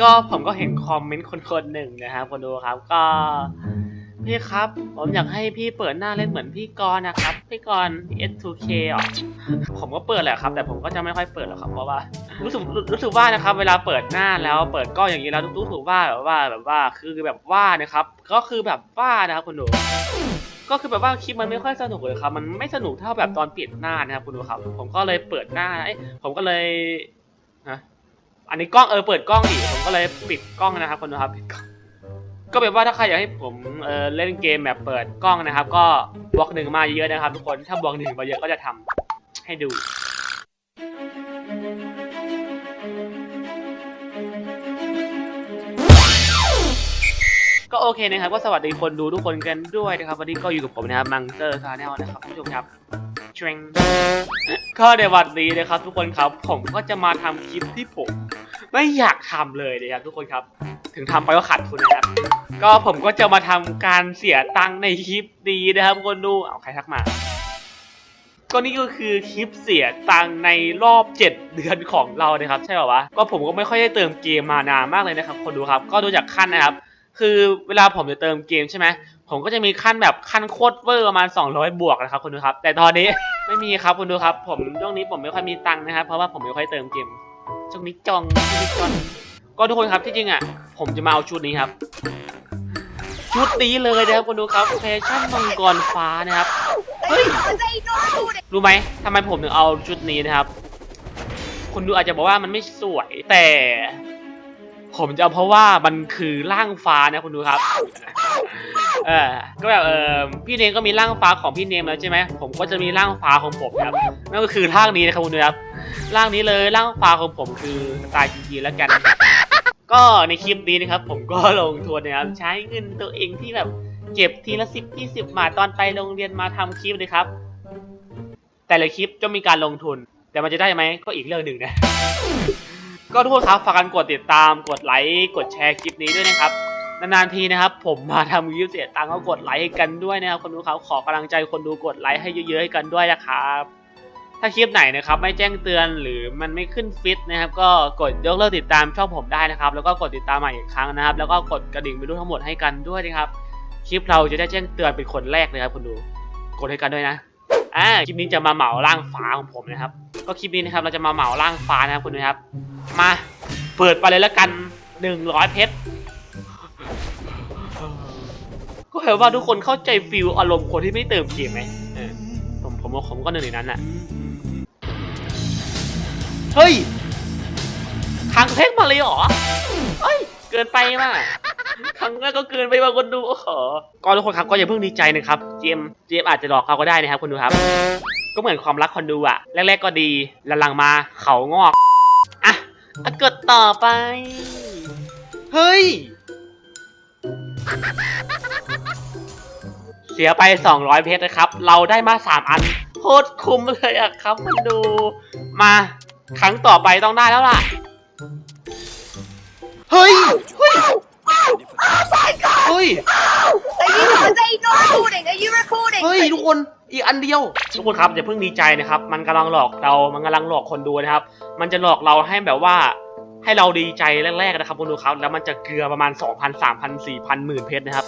ก็ผมก็เห็นคอมเมนต์คนคนหนึ่งนะครับคนดูครับก็ พี่ครับ ผมอยากให้พี่เปิดหน้าเล่นเหมือนพี่กรณ์นะครับ พี่กรณ์ S2K อะผมก็เปิดแหละครับ แต่ผมก็จะไม่ค่อยเปิดหรอกครับเพราะว่า รู้สึกรู้สึกว่านะครับ เวลาเปิดหน้าแล้วเปิดกล้องอย่างนี้แล้วรู้สึกว่าแบบว่าแบบว่าคือแบบว่านะครับ ก็คือแบบว่านะครับคุณดูก็คือแบบว่าคลิปมันไม่ค่อยสนุกเลยครับ มันไม่สนุกเท่าแบบตอนปิดหน้านะครับคุณดูครับ ผมก็เลยเปิดหน้าเอ้ผมก็เลยนะ อันนี้กล้องเออเปิดกล้องดิผมก็เลยปิดกล้องนะครับคุณดูครับปิดกล้องก็แบบว่าถ้าใครอยากให้ผมเออเล่นเกมแบบเปิดกล้องนะครับ ก็บวกหนึ่งมาเยอะๆนะครับ ทุกคนถ้าบวกหนึ่งมาเยอะก็จะทำให้ดูก็โอเคนะครับก็สวัสดีคนดูทุกคนกันด้วยนะครับ วันนี้ก็อยู่กับผมนะครับมังเซอร์ซาแนลนะครับคุณผู้ชมครับเทรงก็ในวันนี้นะครับ ทุกคนครับผมก็จะมาทำคลิปที่ผม ไม่อยากทำเลยนะครับทุกคนครับ ถึงทำไปก็ขาดทุนนะครับ ก็ผมก็จะมาทำการเสียตังค์ในคลิปนี้นะครับคนดูเอาใครทักมา ก็นี่ก็คือคลิปเสียตังค์ในรอบ 7 เดือนของเรานะครับ ใช่ป่าวะก็ผมก็ไม่ค่อยได้เติมเกมมานานมากเลยนะครับ คนดูครับ ก็ดูจากขั้นนะครับ คือเวลาผมจะเติมเกมใช่ไหมผมก็จะมีขั้นแบบขั้นโคตรเวอร์ประมาณ 200 บวกนะครับคุณดูครับ แต่ตอนนี้ไม่มีครับคุณดูครับ ผมช่วงนี้ผมไม่ค่อยมีตังค์นะครับ เพราะว่าผมไม่ค่อยเติมเกม ช่วงนี้จองช่วงนี้จองก็ทุกคนครับที่จริงอะ ผมจะมาเอาชุดนี้ครับ ชุดนี้เลยนะครับคุณดูครับแฟชั่นมังกรฟ้านะครับเฮ้ยรู้ไหมทำไมผมถึงเอาชุดนี้นะครับ คุณดูอาจจะบอกว่ามันไม่สวยแต่ ผมจะเอาเพราะว่ามันคือร่างฟ้านะคุณดูครับเออก็แบบเออพี่เนมก็มีร่างฟ้าของพี่เนมแล้วใช่ไหมผมก็จะมีร่างฟ้าของผมครับนั่นก็คือร่างนี้นะครับคุณดูครับ ร่างนี้เลยร่างฟ้าของผมคือสไตล์จริงๆแล้วกัน ก็ในคลิปนี้นะครับ ผมก็ลงทุนนะครับใช้เงินตัวเองที่แบบเก็บทีละสิบยี่สิบบาทตอนไปโรงเรียนมาทำคลิปเลยครับ แต่ละคลิปจะมีการลงทุน แต่มันจะได้ไหมก็อีกเรื่องหนึ่งนะ ก็ทุกคนครับฝากกันกดติดตามกดไลค์กดแชร์คลิปนี้ด้วยนะครับนานๆทีนะครับ ผมมาทำคลิปเสียตังค์ก็กดไลค์ให้กันด้วยนะครับคนดูครับขอกำลังใจคนดูกดไลค์ให้เยอะๆให้กันด้วยนะครับ ถ้าคลิปไหนนะครับไม่แจ้งเตือนหรือมันไม่ขึ้นฟิตนะครับก็กดยกเลิกติดตามช่องผมได้นะครับ แล้วก็กดติดตามใหม่อีกครั้งนะครับ แล้วก็กดกระดิ่งไปดูทั้งหมดให้กันด้วยนะครับคลิปเราจะได้แจ้งเตือนเป็นคนแรกเลยครับคนดูกดให้กันด้วยนะอ่าคลิปนี้จะมาเหมาร่างฟ้าของผมนะครับ ก็คลิปนี้นะครับเราจะมาเหมาร่างฟ้านะครับคุณดูครับ มาเปิดไปเลยแล้วกันหนึ่งร้อยเพชรก็เห็นว่าทุกคนเข้าใจฟิลอารมณ์คนที่ไม่เติมเกมไหมผมผมผมก็หนึ่งในนั้นแหละ เฮ้ยครั้งแรกมาเลยเหรอเฮ้ย เกินไปมากครั้งแรกก็เกินไปว่าคนดูโอ้โหก็ทุกคนครับก็อย่าเพิ่งดีใจนะครับ เจมส์เจมส์อาจจะหลอกเขาก็ได้นะครับคนดูครับ ก็เหมือนความรักคนดูอะแรก ๆก็ดีหลังๆมาเขางอกอะอะกดต่อไป เฮ้ย เสียไป 200 เพชรนะครับ เราได้มา 3 อันโคตรคุ้มเลยอะครับมันดูมา ครั้งต่อไปต้องได้แล้วล่ะ เฮ้ย เฮ้ยเฮ้ย Are you, are they not recording? Are you recording? เฮ้ยทุกคนอีกอันเดียว ทุกคนครับอย่าเพิ่งดีใจนะครับ มันกำลังหลอกเรา มันกำลังหลอกคนดูนะครับ มันจะหลอกเราให้แบบว่าให้เราดีใจแรกๆนะครับคนดูครับ แล้วมันจะเกลือประมาณ 2,000 3,000 4,000หมื่นเพชรนะครับ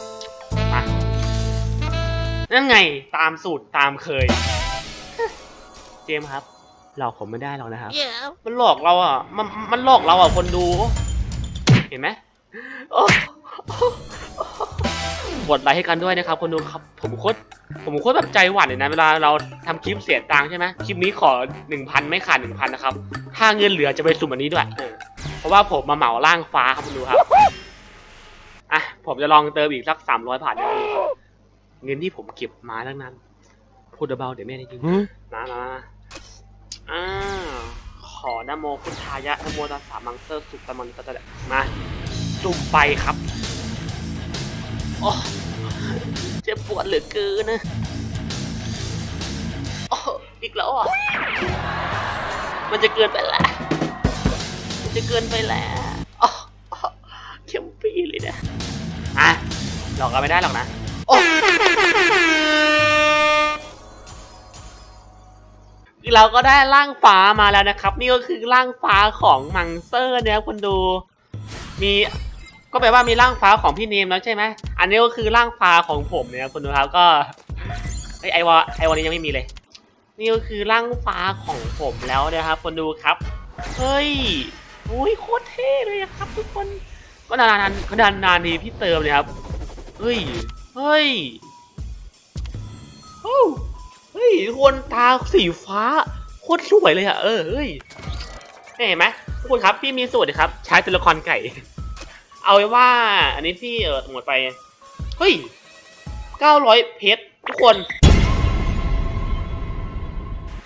มานั่นไงตามสูตรตามเคย เจมส์ครับ หลอกผมไม่ได้หรอกนะครับ Yeah. มันหลอกเราอะ มันมันหลอกเราอะคนดู เห็นไหมโอ้กดไลค์ให้กันด้วยนะครับคนดูครับ ผมโคตรผมโคตรแบบใจหวั่นเลยนะเวลาเราทำคลิปเสียตังค์ใช่ไหมคลิปนี้ขอหนึ่งพันไม่ขาดหนึ่งพันนะครับ ถ้าเงินเหลือจะไปสุ่มอันนี้ด้วยเออเพราะว่าผมมาเหมาล่างฟ้าครับคุณดูครับ อะผมจะลองเติมอีกสักสามร้อยบาทนะครับเงินที่ผมเก็บมาทั้งนั้น พูดเบาๆเดี๋ยวแม่ได้ยินมามา อ่าขอนโมพุทธายะนโมตัสสะมังเซอร์สุตมันตะตะมาจุ่มไปครับโอ้เจ็บปวดเหลือเกินนะโอ้อีกแล้วอะ มันจะเกินไปแล้วมันจะเกินไปแล้วอ๋อเข้มปีเลยนะอะหลอกเราไม่ได้หรอกนะโอ้ เราก็ได้ร่างฟ้ามาแล้วนะครับ นี่ก็คือร่างฟ้าของมังเซอร์นะครับคุณดู มีก็แปลว่ามีร่างฟ้าของพี่เนมแล้วใช่ไหมอันนี้ก็คือร่างฟ้าของผมเนี่ยคุณดูครับก็ไอไอวอไอวอนี้ยังไม่มีเลย นี่ก็คือร่างฟ้าของผมแล้วนะครับคนดูครับเฮ้ยโอ้ยโคตรเท่เลยครับทุกคนก็นานๆก็นานนานทีพี่เติมเลยครับเฮ้ยเฮ้ยโอ้ ยทุกคนตาสีฟ้าโคตรสวยเลยอะเออเฮ้ยเนี่ยเห็นไหมทุกคนครับพี่มีสูตรครับ ใช้ตัวละครไก่ เอาไว้ว่า อันนี้พี่เออหมดไปเฮ้ยเก้าร้อยเพชรทุกคน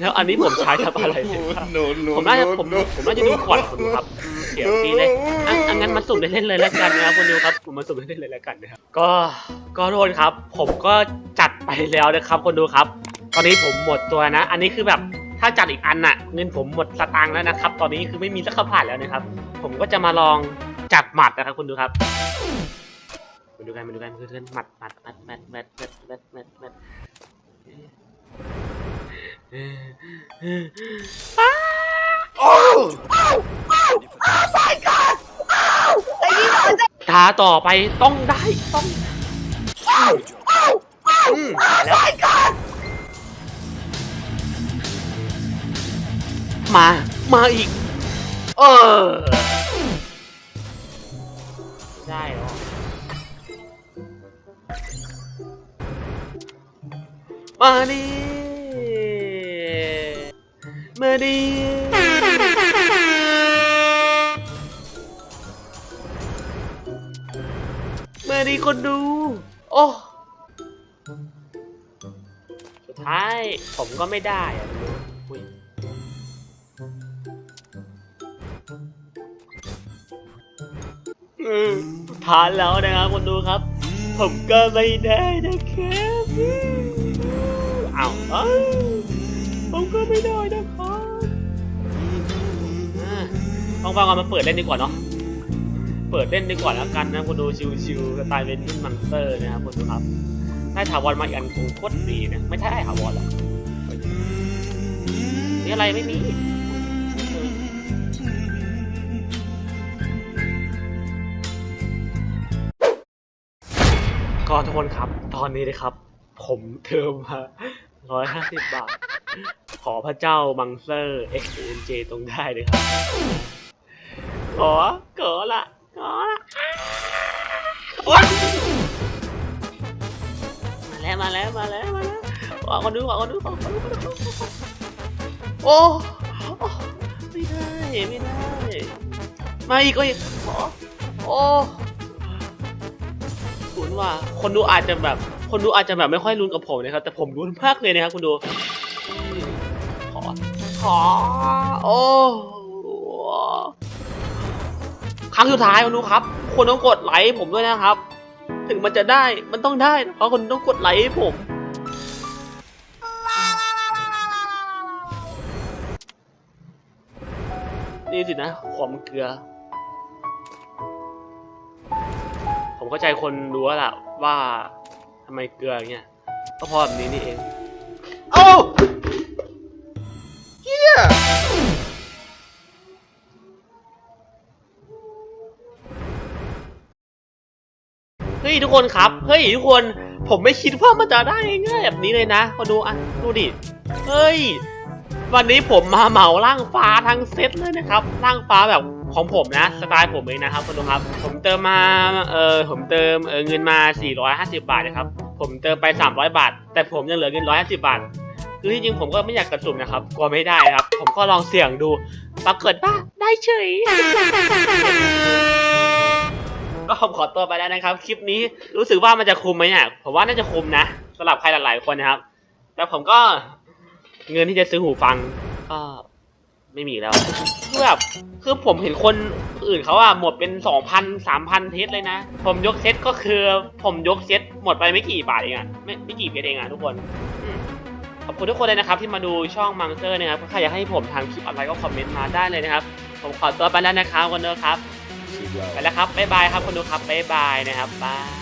แล้วอันนี้ผมใช้ทำอะไรเนี่ยครับ no, no, ผมน่าจะ no, ผม no. ผมน่าจะดูก่อนคุณดูครับเดี๋ยวฟรีเลยอันอันงั้นมาสุ่มเล่นๆเลยแล้วกันนะครับคุณดูครับผมมาสุ่มเล่นๆเลยแล้วกันนะครับก็ก็โทษครับ ผมก็จัดไปแล้วนะครับคุณดูครับ ตอนนี้ผมหมดตัวนะ อันนี้คือแบบถ้าจัดอีกอันน่ะ เงินผมหมดสตางค์แล้วนะครับ ตอนนี้คือไม่มีสักข้าวผ่านแล้วนะครับ ผมก็จะมาลองจับหมัดนะครับคุณดูครับมาดูกันมาดูกันคือเล่นหมัดหมัดหมัดหมัดหมัดหมัดหมัดหมัดหมัดเอ่อเอ่อเอ่อ Oh! my god! Ow! Like you know, it's ตาต่อไปต้องได้ต้อง ow! Ow! Ow! อืมแล้ว มา มาอีก เออ ได้หรอ มาดิมาดิมาดิคนดู โอ้สุดท้ายผมก็ไม่ได้อะอุ๊ย ทายแล้วนะครับคนดูครับ ผมก็ไม่ได้นะครับอ้าเอ้ยผมก็ไม่ได้นะครับต้องฟังกันมาเปิดเล่นดีกว่าเนาะเปิดเล่นดีกว่าแล้วกันนะคนดูชิวๆสไตล์เป็นรุ่มังสเตอร์นะครับคนดูครับได้ถาวรมาอีกอันคงโคตรดีนะไม่ใช่ถาวรหรอกนี่อะไรไม่มี ก็ทุกคนครับ ตอนนี้นะครับ ผมเติมมาร้อยห้าสิบบาท ขอพระเจ้ามังเซอร์ X N J ตรงได้เลยครับ ขอ ขอละ ขอละมาแล้ว มาแล้ว มาแล้ว มาแล้วขอคนดูขอคนดูขอคนดูขอคนดูโอ้โอ้ไม่ได้ ไม่ได้มาอีกก็อีกขอโอ้ คุณว่า คนดูอาจจะแบบ คนดูอาจจะแบบไม่ค่อยรุนกับผมนะครับ แต่ผมรุนมากเลยนะครับคุณดูขอขอโอ้ครั้งสุดท้ายคุณดูครับคนต้องกดไลค์ผมด้วยนะครับ ถึงมันจะได้มันต้องได้ เพราะคนต้องกดไลค์ให้ผมนี่สินะความเกลือ เข้าใจคนรู้แล้วล่ะว่าทำไมเกลืออย่างเงี้ยก็เพราะแบบนี้นี่เอง Oh! Yeah! เฮ้ยทุกคนครับเฮ้ยทุกคนผมไม่คิดว่ามันจะได้ง่ายๆแบบนี้เลยนะมาดูอะดูดิเฮ้ยวันนี้ผมมาเหมาร่างฟ้าทั้งเซตเลยนะครับร่างฟ้าแบบ ของผมนะสไตล์ผมเองนะครับคุณผู้ชมครับ ผมเติมมาเออผมเติมเออเงินมา 450 บาทนะครับผมเติมไป 300 บาท แต่ผมยังเหลือเงิน 150 บาทคือที่จริงผมก็ไม่อยากกระสุ่มนะครับกลัวไม่ได้ครับ ผมก็ลองเสี่ยงดู ปรากฏว่าได้เฉยก็ผมขอตัวไปแล้วนะครับ คลิปนี้รู้สึกว่ามันจะคุมไหมเนี่ยผมว่าน่าจะคุมนะสำหรับใครหลายๆคนนะครับ แต่ผมก็เงินที่จะซื้อหูฟังก็ ไม่มีแล้วคือแบบคือผมเห็นคนอื่นเขาอะหมดเป็นสองพันสามพันเทสเลยนะ ผมยกเซตก็คือ ผมยกเซตหมดไปไม่กี่บาทเองอะไม่ไม่กี่เพชรเองอะทุกคนอืมขอบคุณทุกคนเลยนะครับที่มาดูช่องมังเซอร์นะครับถ้าใครอยากให้ผมทำคลิปอะไรก็คอมเมนต์มาได้เลยนะครับ ผมขอตัวไปแล้วนะครับวันเดอร์ครับไปแล้วครับบ๊ายบายครับคนดูครับบ๊ายบายนะครับบาย